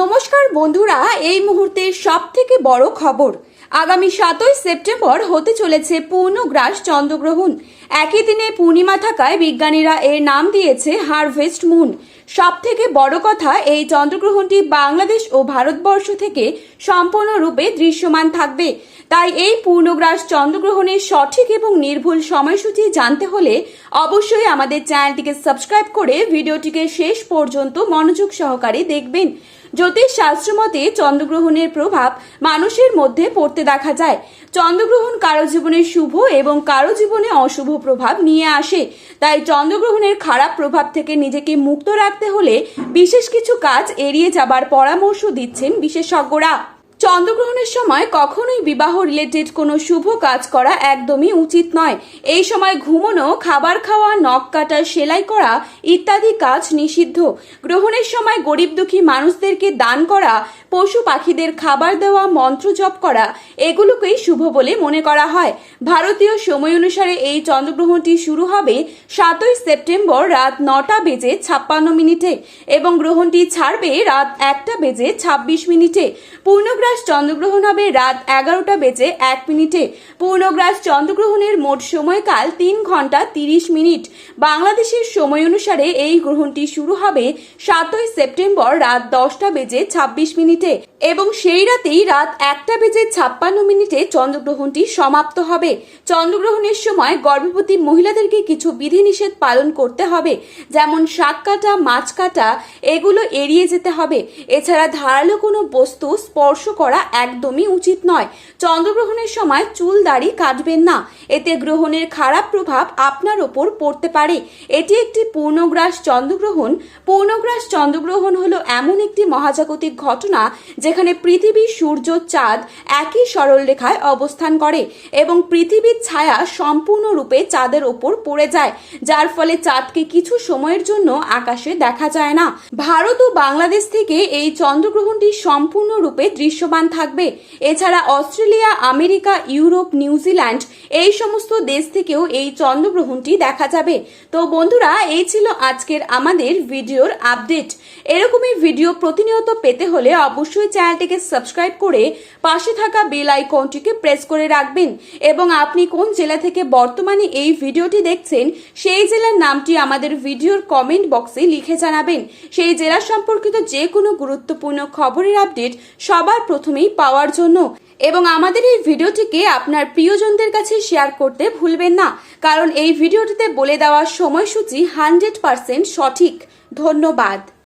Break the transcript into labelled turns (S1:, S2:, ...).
S1: নমস্কার বন্ধুরা, এই মুহূর্তের সব থেকে বড় খবর। আগামী সাতই সেপ্টেম্বর হতে চলেছে পূর্ণগ্রাস চন্দ্রগ্রহণ। একই দিনে পূর্ণিমা থাকায় বিজ্ঞানীরা এর নাম দিয়েছে হারভেস্ট মুন। সব থেকে বড় কথা, এই চন্দ্রগ্রহণটি বাংলাদেশ ও ভারতবর্ষ থেকে সম্পূর্ণরূপে দৃশ্যমান থাকবে। তাই এই পূর্ণগ্রাস চন্দ্রগ্রহণের সঠিক এবং নির্ভুল সময়সূচি জানতে হলে অবশ্যই আমাদের চ্যানেলটিকে সাবস্ক্রাইব করে ভিডিওটিকে শেষ পর্যন্ত মনোযোগ সহকারে দেখবেন। জ্যোতিষ শাস্ত্র মতে, চন্দ্রগ্রহণের প্রভাব মানুষের মধ্যে পড়তে দেখা যায়। চন্দ্রগ্রহণ কারও জীবনে শুভ এবং কারও জীবনে অশুভ প্রভাব নিয়ে আসে। তাই চন্দ্রগ্রহণের খারাপ প্রভাব থেকে নিজেকে মুক্ত রাখতে হলে বিশেষ কিছু কাজ এড়িয়ে যাবার পরামর্শ দিচ্ছেন বিশেষজ্ঞরা। চন্দ্রগ্রহণের সময় কখনোই বিবাহ রিলেটেড কোনো শুভ কাজ করা একদমই উচিত নয়। এই সময় ঘুমনো, খাবার খাওয়া, নখ কাটা, সেলাই করা ইত্যাদি কাজ নিষিদ্ধ। গ্রহণের সময় গরিব দুঃখী মানুষদেরকে দান করা, পশু পাখিদের খাবার দেওয়া, মন্ত্র জপ করা, এগুলোকেই শুভ বলে মনে করা হয়। ভারতীয় সময় অনুসারে এই চন্দ্রগ্রহণটি শুরু হবে সাতই সেপ্টেম্বর রাত নটা বেজে ছাপ্পান্ন মিনিটে এবং গ্রহণটি ছাড়বে রাত একটা বেজে ছাব্বিশ মিনিটে। পূর্ণগ্রাস চন্দ্রগ্রহণ হবে রাত এগারোটা বেজে এক মিনিটে। পূর্ণগ্রাস চন্দ্রগ্রহণের মোট সময়কাল তিন ঘণ্টা তিরিশ মিনিট। বাংলাদেশের সময় অনুসারে এই গ্রহণটি শুরু হবে সাতই সেপ্টেম্বর রাত দশটা বেজে ছাব্বিশ মিনিটে। এবং সেই রাতেই রাত একটা বেজে ছাপ্পান্ন মিনিটে চন্দ্রগ্রহণটি সমাপ্ত হবে। চন্দ্রগ্রহণের সময় গর্ভবতী মহিলাদেরকে কিছু বিধিনিষেধ পালন করতে হবে, যেমন শাক কাটা, মাছ কাটা, এগুলো এড়িয়ে যেতে হবে। এছাড়া ধারালো কোনো বস্তু স্পর্শ করা একদমই উচিত নয়। চন্দ্রগ্রহণের সময় চুল দাড়ি কাটবেন না। এতে গ্রহণের খারাপ প্রভাব আপনার ওপর পড়তে পারে। এটি একটি পূর্ণগ্রাস চন্দ্রগ্রহণ। পূর্ণগ্রাস চন্দ্রগ্রহণ হলো এমন একটি মহাজাগতিক ঘটনা যেখানে পৃথিবী, সূর্য, চাঁদ একই সরলরেখায় অবস্থান করে এবং পৃথিবীর ছায়া সম্পূর্ণরূপে চাঁদের ওপর পড়ে যায়, যার ফলে চাঁদকে কিছু সময়ের জন্য আকাশে দেখা যায় না। ভারত ও বাংলাদেশ থেকে এই চন্দ্রগ্রহণটি সম্পূর্ণরূপে দৃশ্যমান থাকবে। এছাড়া অস্ট্রেলিয়া, আমেরিকা, ইউরোপ, নিউজিল্যান্ড এই সমস্ত দেশ থেকেও এই চন্দ্রগ্রহণটি দেখা যাবে। তো বন্ধুরা, এই ছিল আজকের আমাদের ভিডিওর আপডেট। এরকমই ভিডিও প্রতিনিয়ত পেতে হলে অবশ্যই চ্যানেলটিকে সাবস্ক্রাইব করে পাশে থাকা বেল আইকনটিকে প্রেস করে রাখবেন। এবং আপনি কোন জেলা থেকে বর্তমানে এই ভিডিওটি দেখছেন, সেই জেলার নামটি আমাদের ভিডিওর কমেন্ট বক্সে লিখে জানাবেন। সেই জেলা সম্পর্কিত যে কোনো গুরুত্বপূর্ণ খবরের আপডেট সবার প্রথমেই পাওয়ার জন্য। এবং আমাদের এই ভিডিওটিকে আপনার প্রিয়জনদের কাছে শেয়ার করতে ভুলবেন না। কারণ এই ভিডিওটিতে বলে দেওয়া সময়সূচি হান্ড্রেড পার্সেন্ট সঠিক। ধন্যবাদ।